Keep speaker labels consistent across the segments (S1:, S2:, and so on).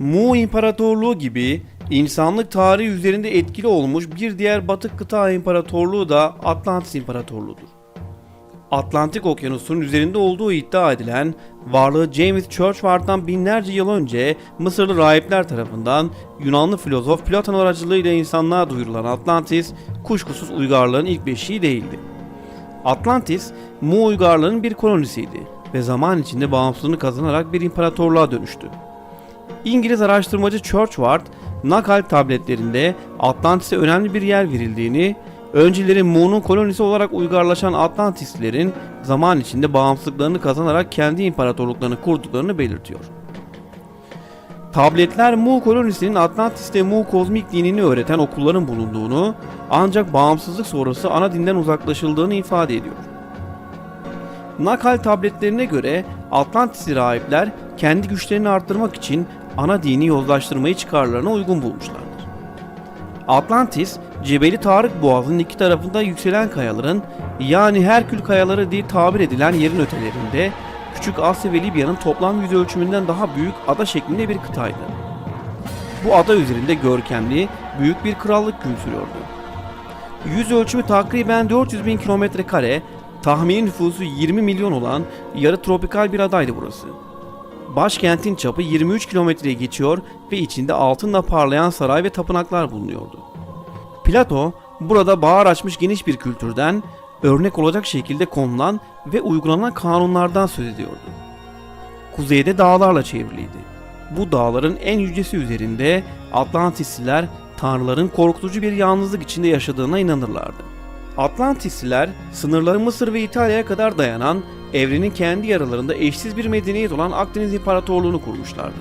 S1: Mu İmparatorluğu gibi insanlık tarihi üzerinde etkili olmuş bir diğer Batı kıta imparatorluğu da Atlantis İmparatorluğu'dur. Atlantik Okyanusu'nun üzerinde olduğu iddia edilen varlığı James Churchward'dan binlerce yıl önce Mısırlı rahipler tarafından Yunanlı filozof Platon aracılığıyla insanlığa duyurulan Atlantis kuşkusuz uygarlığın ilk beşiği değildi. Atlantis, Mu uygarlığının bir kolonisiydi ve zaman içinde bağımsızlığını kazanarak bir imparatorluğa dönüştü. İngiliz araştırmacı Churchward, Nakal tabletlerinde Atlantis'e önemli bir yer verildiğini, önceleri Mu'nun kolonisi olarak uygarlaşan Atlantislilerin zaman içinde bağımsızlıklarını kazanarak kendi imparatorluklarını kurduklarını belirtiyor. Tabletler Mu kolonisinin Atlantis'te Mu kozmik dinini öğreten okulların bulunduğunu ancak bağımsızlık sonrası ana dinden uzaklaşıldığını ifade ediyor. Nakal tabletlerine göre Atlantisli rahipler kendi güçlerini arttırmak için ana dini yozlaştırmayı çıkarlarına uygun bulmuşlardır. Atlantis, Cebeli Tarık Boğazı'nın iki tarafında yükselen kayaların yani Herkül kayaları diye tabir edilen yerin ötelerinde Küçük Asya ve Libya'nın toplam yüz ölçümünden daha büyük ada şeklinde bir kıtaydı. Bu ada üzerinde görkemli, büyük bir krallık hüküm sürüyordu. Yüz ölçümü takriben 400 bin kilometre kare, tahmini nüfusu 20 milyon olan yarı tropikal bir adaydı burası. Başkentin çapı 23 kilometreye geçiyor ve içinde altınla parlayan saray ve tapınaklar bulunuyordu. Plato burada bağır açmış geniş bir kültürden, örnek olacak şekilde konulan ve uygulanan kanunlardan söz ediyordu. Kuzeyde dağlarla çevriliydi. Bu dağların en yücesi üzerinde Atlantisliler tanrıların korkutucu bir yalnızlık içinde yaşadığına inanırlardı. Atlantisliler sınırları Mısır ve İtalya'ya kadar dayanan evrenin kendi yaralarında eşsiz bir medeniyet olan Akdeniz İmparatorluğunu kurmuşlardı.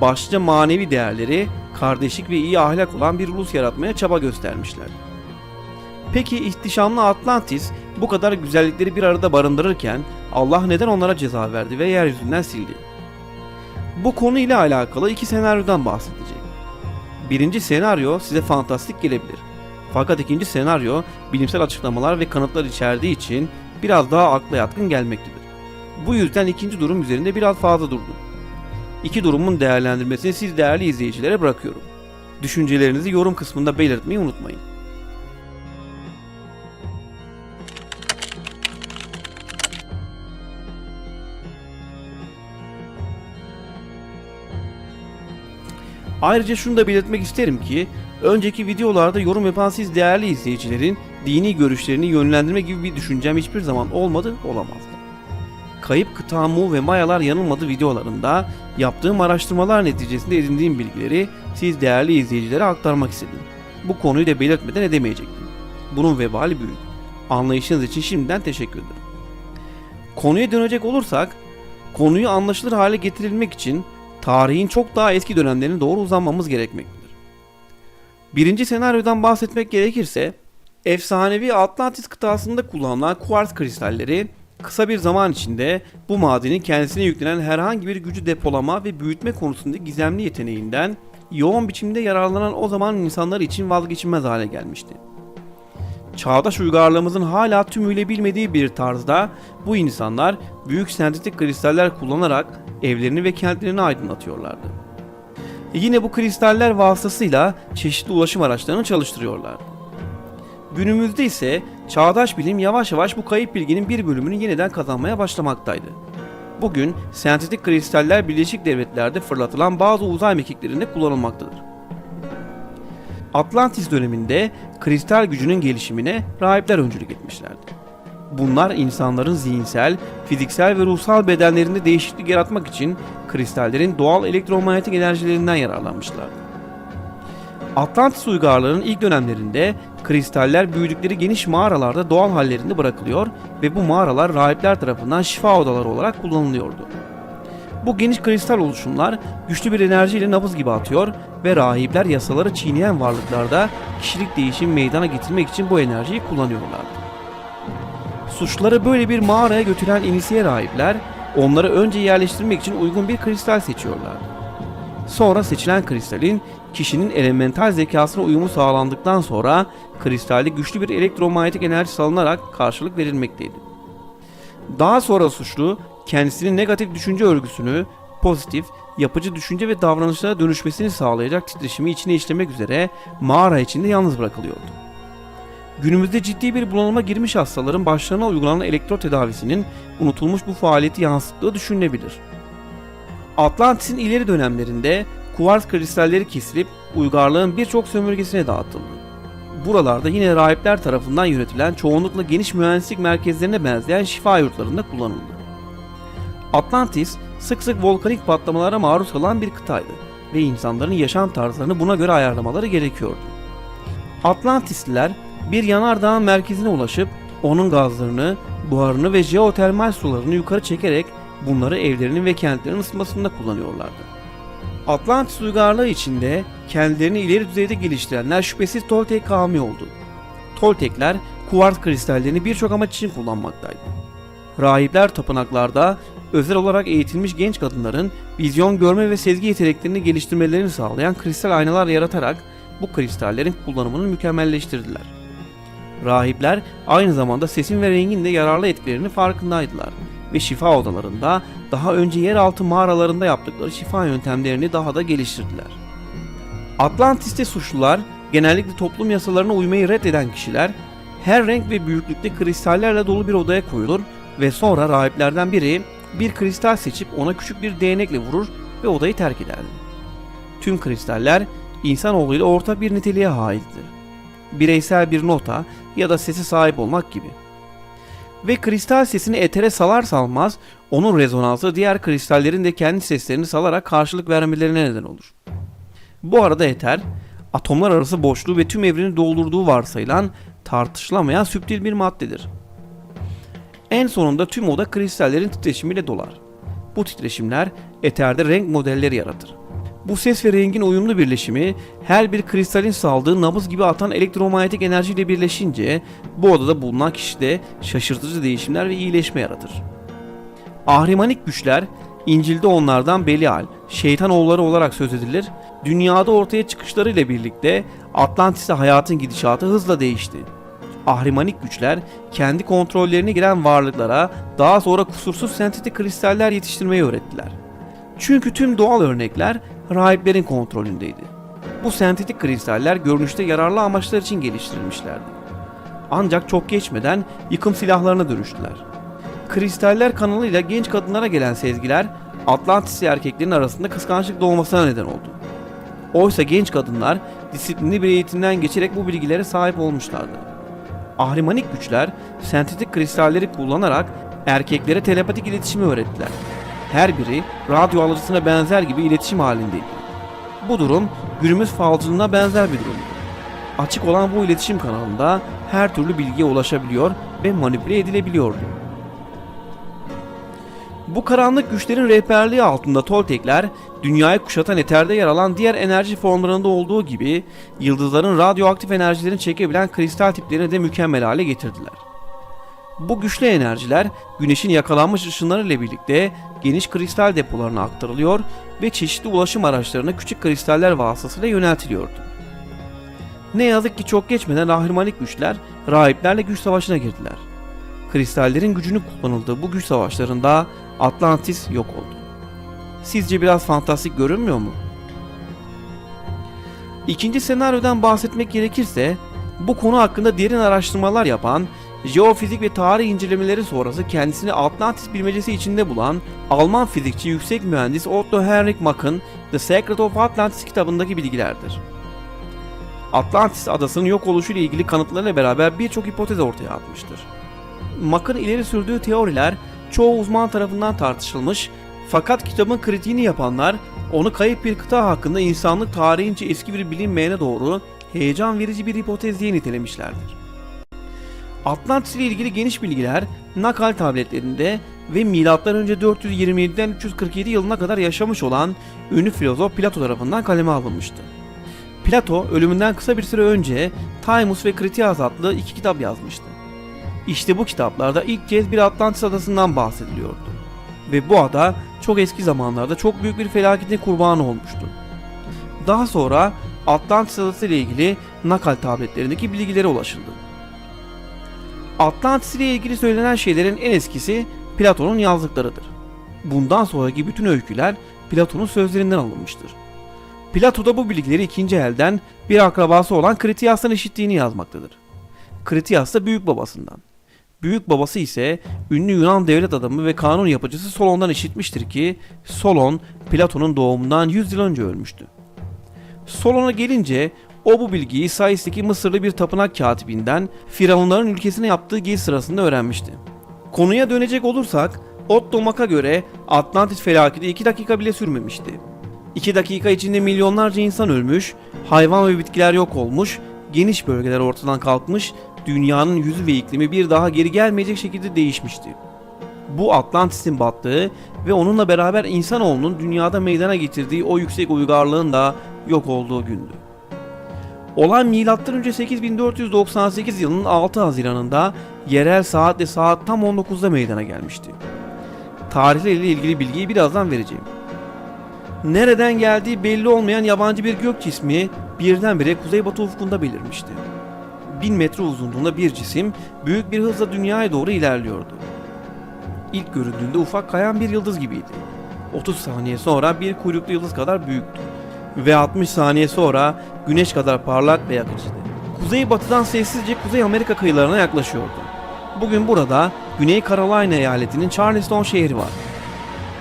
S1: Başlıca manevi değerleri, kardeşlik ve iyi ahlak olan bir ulus yaratmaya çaba göstermişler. Peki ihtişamlı Atlantis bu kadar güzellikleri bir arada barındırırken Allah neden onlara ceza verdi ve yeryüzünden sildi? Bu konu ile alakalı iki senaryodan bahsedecek. Birinci senaryo size fantastik gelebilir. Fakat ikinci senaryo bilimsel açıklamalar ve kanıtlar içerdiği için biraz daha akla yatkın gelmektedir. Bu yüzden ikinci durum üzerinde biraz fazla durdum. İki durumun değerlendirmesini siz değerli izleyicilere bırakıyorum. Düşüncelerinizi yorum kısmında belirtmeyi unutmayın. Ayrıca şunu da belirtmek isterim ki önceki videolarda yorum yapan siz değerli izleyicilerin dini görüşlerini yönlendirme gibi bir düşüncem hiçbir zaman olmadı, olamazdı. Kayıp kıta Mu ve Mayalar yanılmadı videolarında yaptığım araştırmalar neticesinde edindiğim bilgileri siz değerli izleyicilere aktarmak istedim. Bu konuyu da belirtmeden edemeyecektim. Bunun vebali büyük. Anlayışınız için şimdiden teşekkür ederim. Konuya dönecek olursak, konuyu anlaşılır hale getirilmek için tarihin çok daha eski dönemlerine doğru uzanmamız gerekmektedir. Birinci senaryodan bahsetmek gerekirse, efsanevi Atlantis kıtasında kullanılan kuars kristalleri kısa bir zaman içinde bu madenin kendisine yüklenen herhangi bir gücü depolama ve büyütme konusundaki gizemli yeteneğinden yoğun biçimde yararlanan o zaman insanlar için vazgeçilmez hale gelmişti. Çağdaş uygarlığımızın hala tümüyle bilmediği bir tarzda bu insanlar büyük sentetik kristaller kullanarak evlerini ve kentlerini aydınlatıyorlardı. Yine bu kristaller vasıtasıyla çeşitli ulaşım araçlarını çalıştırıyorlardı. Günümüzde ise çağdaş bilim yavaş yavaş bu kayıp bilginin bir bölümünü yeniden kazanmaya başlamaktaydı. Bugün sentetik kristaller Birleşik Devletler'de fırlatılan bazı uzay mekiklerinde kullanılmaktadır. Atlantis döneminde kristal gücünün gelişimine rahipler öncülük etmişlerdi. Bunlar insanların zihinsel, fiziksel ve ruhsal bedenlerinde değişiklik yaratmak için kristallerin doğal elektromanyetik enerjilerinden yararlanmışlardı. Atlantis uygarlığının ilk dönemlerinde kristaller büyüdükleri geniş mağaralarda doğal hallerinde bırakılıyor ve bu mağaralar rahipler tarafından şifa odaları olarak kullanılıyordu. Bu geniş kristal oluşumlar güçlü bir enerjiyle nabız gibi atıyor ve rahipler yasaları çiğneyen varlıklarda kişilik değişim meydana getirmek için bu enerjiyi kullanıyorlardı. Suçları böyle bir mağaraya götüren inisiye rahipler onları önce yerleştirmek için uygun bir kristal seçiyorlardı. Sonra seçilen kristalin kişinin elemental zekasına uyumu sağlandıktan sonra kristalde güçlü bir elektromanyetik enerji salınarak karşılık verilmekteydi. Daha sonra suçlu kendisinin negatif düşünce örgüsünü pozitif yapıcı düşünce ve davranışlara dönüşmesini sağlayacak titreşimi içine işlemek üzere mağara içinde yalnız bırakılıyordu. Günümüzde ciddi bir bunalıma girmiş hastaların başlarına uygulanan elektro tedavisinin unutulmuş bu faaliyeti yansıttığı düşünülebilir. Atlantis'in ileri dönemlerinde kuvars kristalleri kesilip uygarlığın birçok sömürgesine dağıtıldı. Buralarda yine rahipler tarafından yönetilen çoğunlukla geniş mühendislik merkezlerine benzeyen şifa yurtlarında kullanıldı. Atlantis sık sık volkanik patlamalara maruz kalan bir kıtaydı ve insanların yaşam tarzlarını buna göre ayarlamaları gerekiyordu. Atlantisliler bir yanardağın merkezine ulaşıp onun gazlarını, buharını ve jeotermal sularını yukarı çekerek bunları evlerinin ve kentlerin ısıtmasında kullanıyorlardı. Atlantis uygarlığı içinde kendilerini ileri düzeyde geliştirenler şüphesiz Toltek kavmi oldu. Toltekler kuvars kristallerini birçok amaç için kullanmaktaydı. Rahipler tapınaklarda özel olarak eğitilmiş genç kadınların vizyon görme ve sezgi yeteneklerini geliştirmelerini sağlayan kristal aynalar yaratarak bu kristallerin kullanımını mükemmelleştirdiler. Rahipler aynı zamanda sesin ve rengin de yararlı etkilerinin farkındaydılar ve şifa odalarında daha önce yeraltı mağaralarında yaptıkları şifa yöntemlerini daha da geliştirdiler. Atlantis'te suçlular genellikle toplum yasalarına uymayı reddeden kişiler her renk ve büyüklükte kristallerle dolu bir odaya koyulur ve sonra rahiplerden biri bir kristal seçip ona küçük bir değnekle vurur ve odayı terk ederdi. Tüm kristaller insanoğluyla ortak bir niteliğe haizdir. Bireysel bir nota ya da sese sahip olmak gibi. Ve kristal sesini etere salar salmaz onun rezonansı diğer kristallerin de kendi seslerini salarak karşılık vermelerine neden olur. Bu arada eter, atomlar arası boşluğu ve tüm evreni doldurduğu varsayılan tartışılamayan süptil bir maddedir. En sonunda tüm oda kristallerin titreşimiyle dolar. Bu titreşimler eterde renk modelleri yaratır. Bu ses ve rengin uyumlu birleşimi her bir kristalin saldığı nabız gibi atan elektromanyetik enerjiyle birleşince bu odada bulunan kişide şaşırtıcı değişimler ve iyileşme yaratır. Ahrimanik güçler İncil'de onlardan Belial, şeytan oğulları olarak söz edilir. Dünyada ortaya çıkışlarıyla birlikte Atlantis'te hayatın gidişatı hızla değişti. Ahrimanik güçler kendi kontrollerine giren varlıklara daha sonra kusursuz sentetik kristaller yetiştirmeyi öğrettiler. Çünkü tüm doğal örnekler rahiplerin kontrolündeydi. Bu sentetik kristaller görünüşte yararlı amaçlar için geliştirilmişlerdi. Ancak çok geçmeden yıkım silahlarına dönüştüler. Kristaller kanalıyla genç kadınlara gelen sezgiler Atlantisli erkeklerin arasında kıskançlık doğmasına neden oldu. Oysa genç kadınlar disiplinli bir eğitimden geçerek bu bilgilere sahip olmuşlardı. Ahrimanik güçler sentetik kristalleri kullanarak erkeklere telepatik iletişimi öğrettiler. Her biri radyo alıcısına benzer gibi iletişim halindeydi. Bu durum günümüz falcılığına benzer bir durum. Açık olan bu iletişim kanalında her türlü bilgiye ulaşabiliyor ve manipüle edilebiliyordu. Bu karanlık güçlerin rehberliği altında Toltekler, dünyayı kuşatan eterde yer alan diğer enerji formlarında olduğu gibi yıldızların radyoaktif enerjilerini çekebilen kristal tiplerini de mükemmel hale getirdiler. Bu güçlü enerjiler güneşin yakalanmış ışınları ile birlikte geniş kristal depolarına aktarılıyor ve çeşitli ulaşım araçlarına küçük kristaller vasıtasıyla yöneltiliyordu. Ne yazık ki çok geçmeden ahrimanik güçler rahiplerle güç savaşına girdiler. Kristallerin gücünü kullanıldığı bu güç savaşlarında Atlantis yok oldu. Sizce biraz fantastik görünmüyor mu? İkinci senaryodan bahsetmek gerekirse bu konu hakkında derin araştırmalar yapan, jeofizik ve tarih incelemeleri sonrası kendisini Atlantis bilmecesi içinde bulan Alman fizikçi yüksek mühendis Otto Heinrich Mach'ın The Secret of Atlantis kitabındaki bilgilerdir. Atlantis adasının yok oluşu ile ilgili kanıtlarıyla beraber birçok hipotez ortaya atmıştır. Mach'ın ileri sürdüğü teoriler çoğu uzman tarafından tartışılmış fakat kitabın kritiğini yapanlar onu kayıp bir kıta hakkında insanlık tarihince eski bir bilinmeyene doğru heyecan verici bir hipotez diye nitelemişlerdir. Atlantis ile ilgili geniş bilgiler Nakal tabletlerinde ve M.Ö. 427'den 347 yılına kadar yaşamış olan ünlü filozof Plato tarafından kaleme alınmıştı. Plato ölümünden kısa bir süre önce Timus ve Critias adlı iki kitap yazmıştı. İşte bu kitaplarda ilk kez bir Atlantis adasından bahsediliyordu. Ve bu ada çok eski zamanlarda çok büyük bir felaketin kurbanı olmuştu. Daha sonra Atlantis adası ile ilgili nakal tabletlerindeki bilgilere ulaşıldı. Atlantis ile ilgili söylenen şeylerin en eskisi Platon'un yazdıklarıdır. Bundan sonraki bütün öyküler Platon'un sözlerinden alınmıştır. Plato da bu bilgileri ikinci elden bir akrabası olan Kritias'tan işittiğini yazmaktadır. Kritias da büyük babasından. Büyük babası ise ünlü Yunan devlet adamı ve kanun yapıcısı Solon'dan işitmiştir ki Solon Platon'un doğumundan 100 yıl önce ölmüştü. Solon'a gelince o bu bilgiyi Sais'teki Mısırlı bir tapınak katibinden Firavunların ülkesine yaptığı gezi sırasında öğrenmişti. Konuya dönecek olursak Otto Mak'a göre Atlantis felaketi 2 dakika bile sürmemişti. 2 dakika içinde milyonlarca insan ölmüş, hayvan ve bitkiler yok olmuş, geniş bölgeler ortadan kalkmış, dünyanın yüzü ve iklimi bir daha geri gelmeyecek şekilde değişmişti. Bu Atlantis'in battığı ve onunla beraber insanoğlunun dünyada meydana getirdiği o yüksek uygarlığın da yok olduğu gündü. Olay M.Ö. 8498 yılının 6 Haziran'ında yerel saatle saat tam 19'da meydana gelmişti. Tarihleriyle ilgili bilgiyi birazdan vereceğim. Nereden geldiği belli olmayan yabancı bir gök cismi birdenbire kuzeybatı ufkunda belirmişti. 1000 metre uzunluğunda bir cisim büyük bir hızla dünyaya doğru ilerliyordu. İlk görüldüğünde ufak kayan bir yıldız gibiydi. 30 saniye sonra bir kuyruklu yıldız kadar büyüktü. Ve 60 saniye sonra güneş kadar parlak ve yakıcıydı. Kuzeybatıdan sessizce Kuzey Amerika kıyılarına yaklaşıyordu. Bugün burada Güney Carolina eyaletinin Charleston şehri var.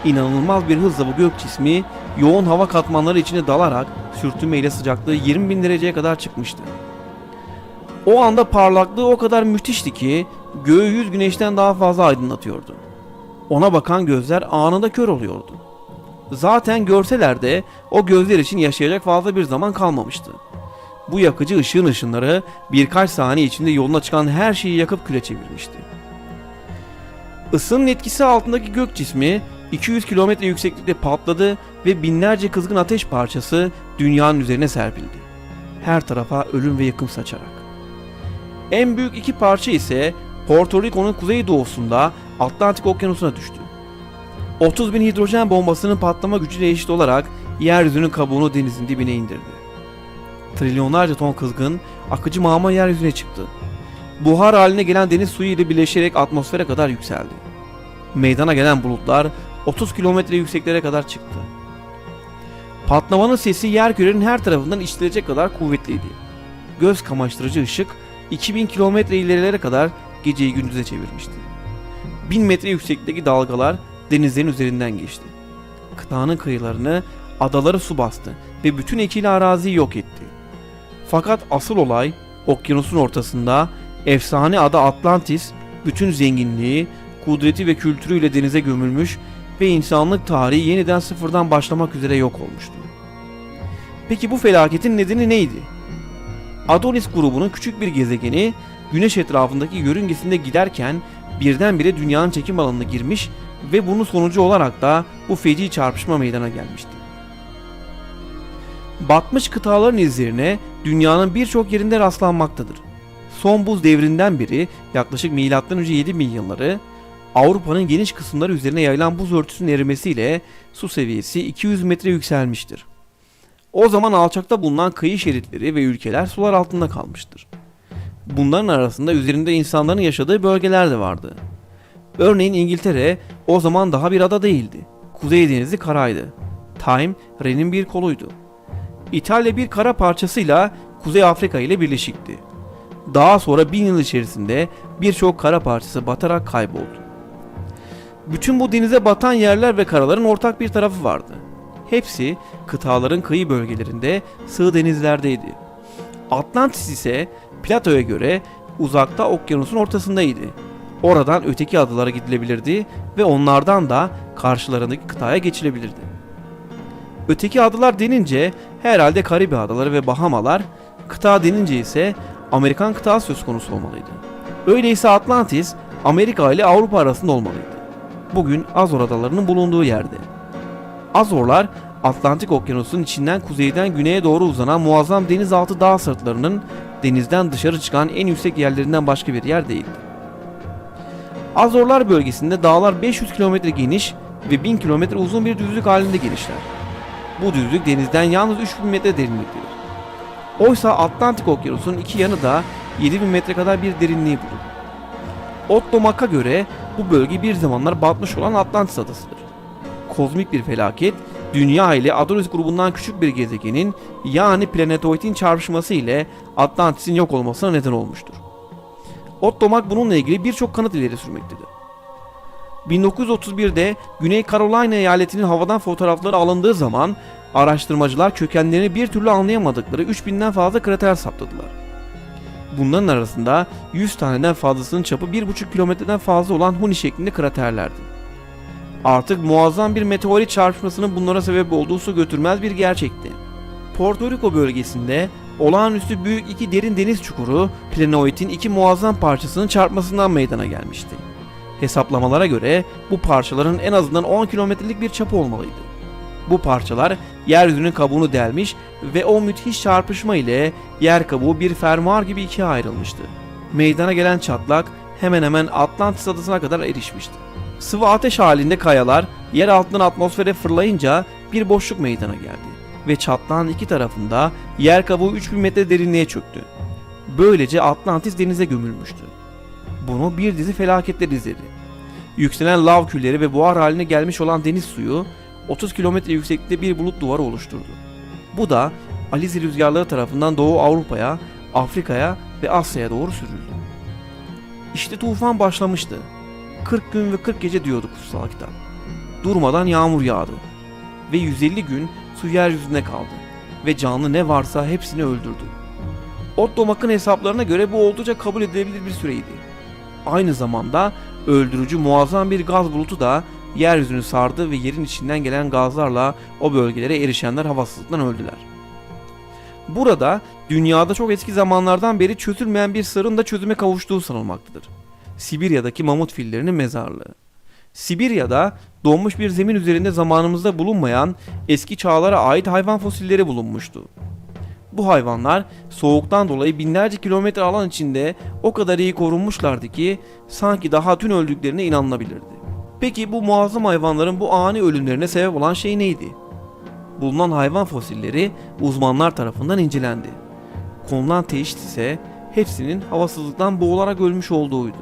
S1: İnanılmaz bir hızla bu gök cismi yoğun hava katmanları içine dalarak sürtünmeyle sıcaklığı 20 bin dereceye kadar çıkmıştı. O anda parlaklığı o kadar müthişti ki göğü yüz güneşten daha fazla aydınlatıyordu. Ona bakan gözler anında kör oluyordu. Zaten görseler de o gözler için yaşayacak fazla bir zaman kalmamıştı. Bu yakıcı ışığın ışınları birkaç saniye içinde yoluna çıkan her şeyi yakıp küle çevirmişti. Isının etkisi altındaki gök cismi 200 kilometre yükseklikte patladı ve binlerce kızgın ateş parçası dünyanın üzerine serpildi. Her tarafa ölüm ve yıkım saçarak. En büyük iki parça ise Porto Rico'nun kuzeydoğusunda Atlantik Okyanusu'na düştü. 30 bin hidrojen bombasının patlama gücüyle eşit olarak yeryüzünün kabuğunu denizin dibine indirdi. Trilyonlarca ton kızgın, akıcı mağma yeryüzüne çıktı. Buhar haline gelen deniz suyu ile birleşerek atmosfere kadar yükseldi. Meydana gelen bulutlar 30 kilometre yükseklere kadar çıktı. Patlamanın sesi yer kürenin her tarafından işitilecek kadar kuvvetliydi. Göz kamaştırıcı ışık 2000 kilometre ilerilere kadar geceyi gündüze çevirmişti. 1000 metre yükseklikteki dalgalar denizlerin üzerinden geçti. Kıtanın kıyılarını, adaları su bastı ve bütün ekili araziyi yok etti. Fakat asıl olay okyanusun ortasında efsane ada Atlantis bütün zenginliği, kudreti ve kültürüyle denize gömülmüş ve insanlık tarihi yeniden sıfırdan başlamak üzere yok olmuştu. Peki bu felaketin nedeni neydi? Adonis grubunun küçük bir gezegeni Güneş etrafındaki yörüngesinde giderken birdenbire dünyanın çekim alanına girmiş ve bunun sonucu olarak da bu feci çarpışma meydana gelmişti. Batmış kıtaların izlerine dünyanın birçok yerinde rastlanmaktadır. Son buz devrinden beri yaklaşık M.Ö. 7000 yılları Avrupa'nın geniş kısımları üzerine yayılan buz örtüsünün erimesiyle su seviyesi 200 metre yükselmiştir. O zaman alçakta bulunan kıyı şeritleri ve ülkeler sular altında kalmıştır. Bunların arasında üzerinde insanların yaşadığı bölgeler de vardı. Örneğin İngiltere o zaman daha bir ada değildi. Kuzey Denizi karaydı. Time, Ren'in bir koluydu. İtalya bir kara parçasıyla Kuzey Afrika ile birleşikti. Daha sonra bin yıl içerisinde birçok kara parçası batarak kayboldu. Bütün bu denize batan yerler ve karaların ortak bir tarafı vardı. Hepsi kıtaların kıyı bölgelerinde sığ denizlerdeydi. Atlantis ise Plato'ya göre uzakta okyanusun ortasındaydı. Oradan öteki adalara gidilebilirdi ve onlardan da karşılarındaki kıtaya geçilebilirdi. Öteki adalar denince herhalde Karibi adaları ve Bahamalar, kıta denince ise Amerikan kıtası söz konusu olmalıydı. Öyleyse Atlantis Amerika ile Avrupa arasında olmalıydı. Bugün Azor adalarının bulunduğu yerde. Azorlar Atlantik Okyanusu'nun içinden kuzeyden güneye doğru uzanan muazzam denizaltı dağ sırtlarının denizden dışarı çıkan en yüksek yerlerinden başka bir yer değildi. Azorlar bölgesinde dağlar 500 kilometre geniş ve 1000 kilometre uzun bir düzlük halinde genişler. Bu düzlük denizden yalnız 3000 metre derinliktedir. Oysa Atlantik Okyanusu'nun iki yanı da 7000 metre kadar bir derinliği bulur. Otto Mak'a göre bu bölge bir zamanlar batmış olan Atlantis adasıdır. Kozmik bir felaket Dünya ile Adonis grubundan küçük bir gezegenin yani planetoidin çarpışması ile Atlantis'in yok olmasına neden olmuştur. Ottomak bununla ilgili birçok kanıt ileri sürmektedir. 1931'de Güney Carolina eyaletinin havadan fotoğrafları alındığı zaman araştırmacılar kökenlerini bir türlü anlayamadıkları 3000'den fazla krater saptadılar. Bunların arasında 100 taneden fazlasının çapı 1,5 kilometreden fazla olan huni şeklinde kraterlerdi. Artık muazzam bir meteorit çarpışmasının bunlara sebep olduğu su götürmez bir gerçekti. Porto Rico bölgesinde olağanüstü büyük iki derin deniz çukuru planoidin iki muazzam parçasının çarpmasından meydana gelmişti. Hesaplamalara göre bu parçaların en azından 10 kilometrelik bir çapı olmalıydı. Bu parçalar yeryüzünün kabuğunu delmiş ve o müthiş çarpışma ile yer kabuğu bir fermuar gibi ikiye ayrılmıştı. Meydana gelen çatlak hemen hemen Atlantis adasına kadar erişmişti. Sıvı ateş halinde kayalar yer altından atmosfere fırlayınca bir boşluk meydana geldi ve çatlağın iki tarafında yer kabuğu 3000 metre derinliğe çöktü. Böylece Atlantis denize gömülmüştü. Bunu bir dizi felaketler izledi. Yükselen lav külleri ve buhar haline gelmiş olan deniz suyu 30 kilometre yükseklikte bir bulut duvarı oluşturdu. Bu da Alize rüzgarları tarafından Doğu Avrupa'ya, Afrika'ya ve Asya'ya doğru sürüldü. İşte tufan başlamıştı. 40 gün ve 40 gece diyordu kutsal kitap. Durmadan yağmur yağdı. Ve 150 gün su yeryüzünde kaldı. Ve canlı ne varsa hepsini öldürdü. Ottomak'ın hesaplarına göre bu oldukça kabul edilebilir bir süreydi. Aynı zamanda öldürücü muazzam bir gaz bulutu da yeryüzünü sardı ve yerin içinden gelen gazlarla o bölgelere erişenler havasızlıktan öldüler. Burada dünyada çok eski zamanlardan beri çözülmeyen bir sırrın da çözüme kavuştuğu sanılmaktadır. Sibirya'daki mamut fillerinin mezarlığı. Sibirya'da donmuş bir zemin üzerinde zamanımızda bulunmayan eski çağlara ait hayvan fosilleri bulunmuştu. Bu hayvanlar soğuktan dolayı binlerce kilometre alan içinde o kadar iyi korunmuşlardı ki sanki daha dün öldüklerine inanılabilirdi. Peki bu muazzam hayvanların bu ani ölümlerine sebep olan şey neydi? Bulunan hayvan fosilleri uzmanlar tarafından incelendi. Konulan teşhis ise hepsinin havasızlıktan boğularak ölmüş olduğuydu.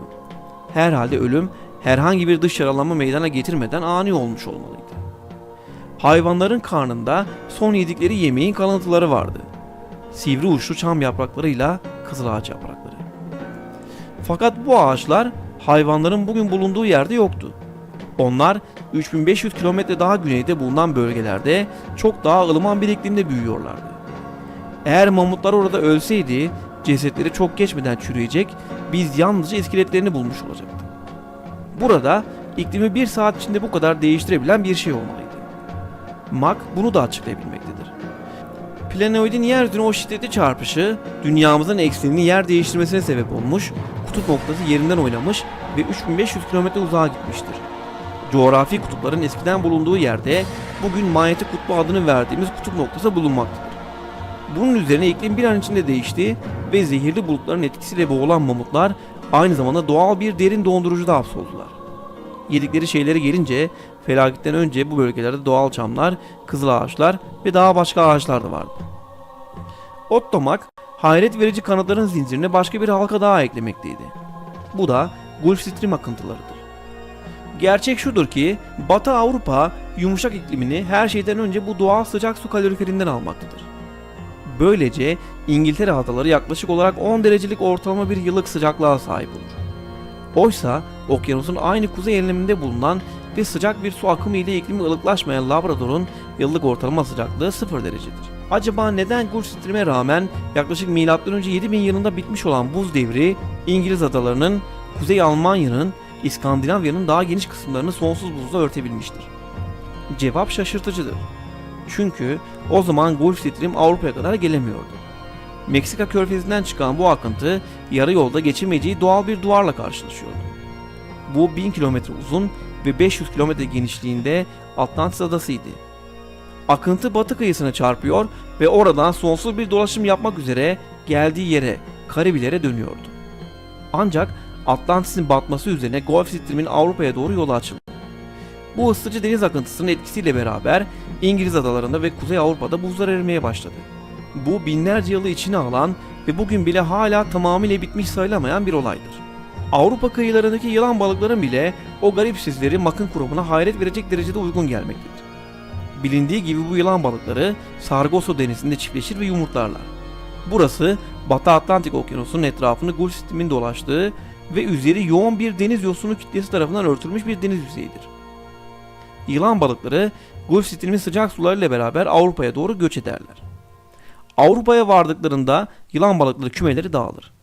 S1: Herhalde ölüm herhangi bir dış yaralanma meydana getirmeden ani olmuş olmalıydı. Hayvanların karnında son yedikleri yemeğin kalıntıları vardı. Sivri uçlu çam yapraklarıyla kızıl ağaç yaprakları. Fakat bu ağaçlar hayvanların bugün bulunduğu yerde yoktu. Onlar 3500 kilometre daha güneyde bulunan bölgelerde çok daha ılıman bir iklimde büyüyorlardı. Eğer mamutlar orada ölseydi cesetleri çok geçmeden çürüyecek, biz yalnızca iskeletlerini bulmuş olacaktık. Burada iklimi bir saat içinde bu kadar değiştirebilen bir şey olmalıydı. Mac bunu da açıklayabilmektedir. Planoidin yeryüzüne o şiddetli çarpışı dünyamızın eksenini yer değiştirmesine sebep olmuş, kutup noktası yerinden oynamış ve 3500 kilometre uzağa gitmiştir. Coğrafi kutupların eskiden bulunduğu yerde bugün manyetik kutbu adını verdiğimiz kutup noktası bulunmaktadır. Bunun üzerine iklim bir an içinde değişti ve zehirli bulutların etkisiyle boğulan mamutlar aynı zamanda doğal bir derin dondurucuda hapsoldular. Yedikleri şeylere gelince felaketten önce bu bölgelerde doğal çamlar, kızıl ağaçlar ve daha başka ağaçlar da vardı. Ottomak hayret verici kanıtların zincirine başka bir halka daha eklemekteydi. Bu da Gulf Stream akıntılarıdır. Gerçek şudur ki Batı Avrupa yumuşak iklimini her şeyden önce bu doğal sıcak su kaloriferinden almaktadır. Böylece İngiltere adaları yaklaşık olarak 10 derecelik ortalama bir yıllık sıcaklığa sahip olur. Oysa okyanusun aynı kuzey enleminde bulunan ve sıcak bir su akımı ile iklimi ılıklaşmayan Labrador'un yıllık ortalama sıcaklığı 0 derecedir. Acaba neden Gulf Stream'e rağmen yaklaşık M.Ö. 7000 yılında bitmiş olan buz devri İngiliz adalarının, Kuzey Almanya'nın, İskandinavya'nın daha geniş kısımlarını sonsuz buzla örtebilmiştir? Cevap şaşırtıcıdır. Çünkü o zaman Gulf Stream Avrupa'ya kadar gelemiyordu. Meksika körfezinden çıkan bu akıntı yarı yolda geçemeyeceği doğal bir duvarla karşılaşıyordu. Bu 1000 kilometre uzun ve 500 kilometre genişliğinde Atlantis adasıydı. Akıntı batı kıyısına çarpıyor ve oradan sonsuz bir dolaşım yapmak üzere geldiği yere, Karibilere dönüyordu. Ancak Atlantis'in batması üzerine Gulf Stream'in Avrupa'ya doğru yolu açıldı. Bu ısıtıcı deniz akıntısının etkisiyle beraber İngiliz adalarında ve Kuzey Avrupa'da buzlar erimeye başladı. Bu binlerce yılı içine alan ve bugün bile hala tamamıyla bitmiş sayılamayan bir olaydır. Avrupa kıyılarındaki yılan balıkların bile o garip sizleri makın kurumuna hayret verecek derecede uygun gelmektedir. Bilindiği gibi bu yılan balıkları Sargasso denizinde çiftleşir ve yumurtlarlar. Burası Batı Atlantik Okyanusu'nun etrafını Gulf Stream'in dolaştığı ve üzeri yoğun bir deniz yosunu kütlesi tarafından örtülmüş bir deniz yüzeyidir. Yılan balıkları Gulf Stream'in sıcak sularıyla beraber Avrupa'ya doğru göç ederler. Avrupa'ya vardıklarında yılan balıkları kümeleri dağılır.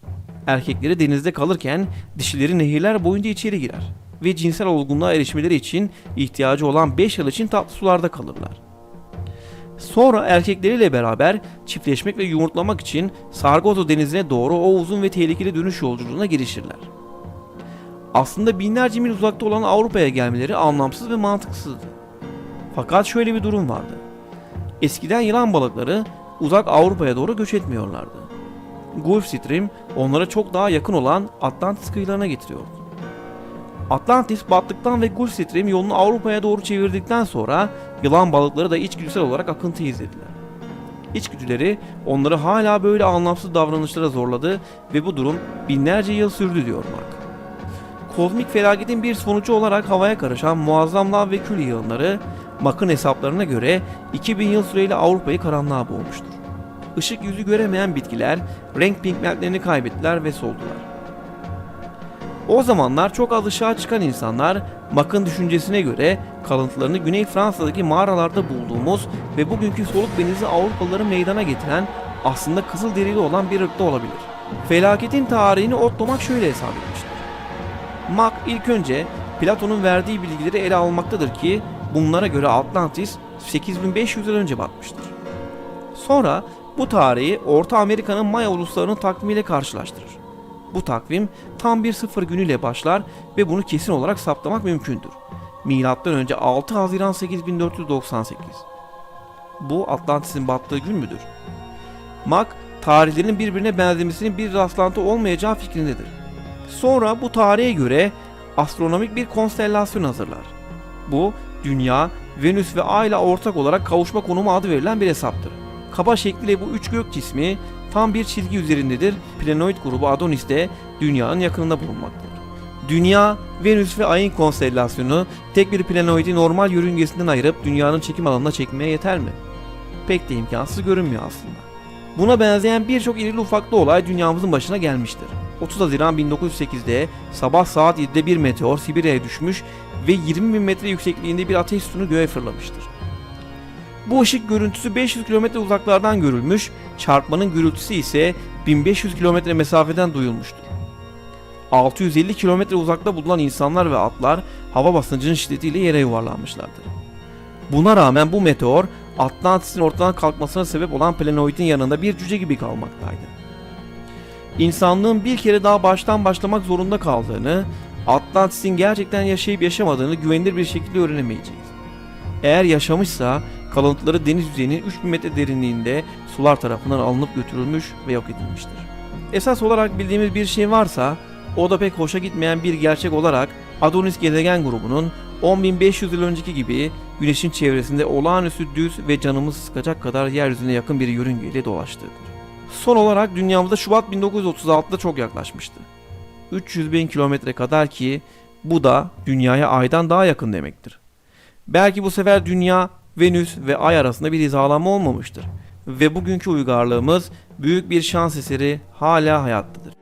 S1: Erkekleri denizde kalırken dişileri nehirler boyunca içeri girer ve cinsel olgunluğa erişmeleri için ihtiyacı olan 5 yıl için tatlı sularda kalırlar. Sonra erkekleriyle beraber çiftleşmek ve yumurtlamak için Sargasso denizine doğru o uzun ve tehlikeli dönüş yolculuğuna girişirler. Aslında binlerce mil uzakta olan Avrupa'ya gelmeleri anlamsız ve mantıksızdı. Fakat şöyle bir durum vardı. Eskiden yılan balıkları uzak Avrupa'ya doğru göç etmiyorlardı. Gulf Stream onlara çok daha yakın olan Atlantis kıyılarına getiriyordu. Atlantis battıktan ve Gulf Stream yolunu Avrupa'ya doğru çevirdikten sonra yılan balıkları da içgüdüsel olarak akıntı izlediler. İçgüdüleri onları hala böyle anlamsız davranışlara zorladı ve bu durum binlerce yıl sürdü diyor Mark. Kozmik felaketin bir sonucu olarak havaya karışan muazzam lav ve kül yığınları Mark'ın hesaplarına göre 2000 yıl süreyle Avrupa'yı karanlığa boğmuştur. Işık yüzü göremeyen bitkiler renk pigmentlerini kaybettiler ve soldular. O zamanlar çok az ışığa çıkan insanlar Mak'ın düşüncesine göre kalıntılarını Güney Fransa'daki mağaralarda bulduğumuz ve bugünkü soluk benizi Avrupalıları meydana getiren aslında kızıl derili olan bir ırkta olabilir. Felaketin tarihini Otto Mak şöyle hesap etmiştir. Mak ilk önce Platon'un verdiği bilgileri ele almaktadır ki bunlara göre Atlantis 8500 yıl önce batmıştır. Sonra bu tarihi Orta Amerika'nın Maya uluslarının takvimiyle karşılaştırır. Bu takvim tam bir sıfır günüyle başlar ve bunu kesin olarak saptamak mümkündür. Milattan önce 6 Haziran 8498. Bu Atlantis'in battığı gün müdür? Mack, tarihlerin birbirine benzemesinin bir rastlantı olmayacağı fikrindedir. Sonra bu tarihe göre astronomik bir konstellasyon hazırlar. Bu, Dünya, Venüs ve Ay ile ortak olarak kavuşma konumu adı verilen bir hesaptır. Kaba şekliyle bu üç gök cismi tam bir çizgi üzerindedir. Planoid grubu Adonis de Dünya'nın yakınında bulunmaktadır. Dünya, Venüs ve Ay'ın konstellasyonu tek bir planoidi normal yörüngesinden ayırıp Dünya'nın çekim alanına çekmeye yeter mi? Pek de imkansız görünmüyor aslında. Buna benzeyen birçok irili ufaklı olay dünyamızın başına gelmiştir. 30 Haziran 1908'de sabah saat 7'de bir meteor Sibirya'ya düşmüş ve 20 bin metre yüksekliğinde bir ateş sütunu göğe fırlamıştır. Bu ışık görüntüsü 500 kilometre uzaklardan görülmüş, çarpmanın gürültüsü ise 1500 kilometre mesafeden duyulmuştur. 650 kilometre uzakta bulunan insanlar ve atlar hava basıncının şiddetiyle yere yuvarlanmışlardır. Buna rağmen bu meteor Atlantis'in ortadan kalkmasına sebep olan planoidin yanında bir cüce gibi kalmaktaydı. İnsanlığın bir kere daha baştan başlamak zorunda kaldığını, Atlantis'in gerçekten yaşayıp yaşamadığını güvenilir bir şekilde öğrenemeyeceğiz. Eğer yaşamışsa kalıntıları deniz yüzeyinin 3000 metre derinliğinde sular tarafından alınıp götürülmüş ve yok edilmiştir. Esas olarak bildiğimiz bir şey varsa o da pek hoşa gitmeyen bir gerçek olarak Adonis gezegen grubunun 10.500 yıl önceki gibi Güneş'in çevresinde olağanüstü düz ve canımız sıkacak kadar yeryüzüne yakın bir yörüngeyle dolaştığıdır. Son olarak dünyamıza Şubat 1936'da çok yaklaşmıştı. 300 bin kilometre kadar ki bu da dünyaya aydan daha yakın demektir. Belki bu sefer dünya, Venüs ve ay arasında bir hizalanma olmamıştır. Ve bugünkü uygarlığımız büyük bir şans eseri hala hayattadır.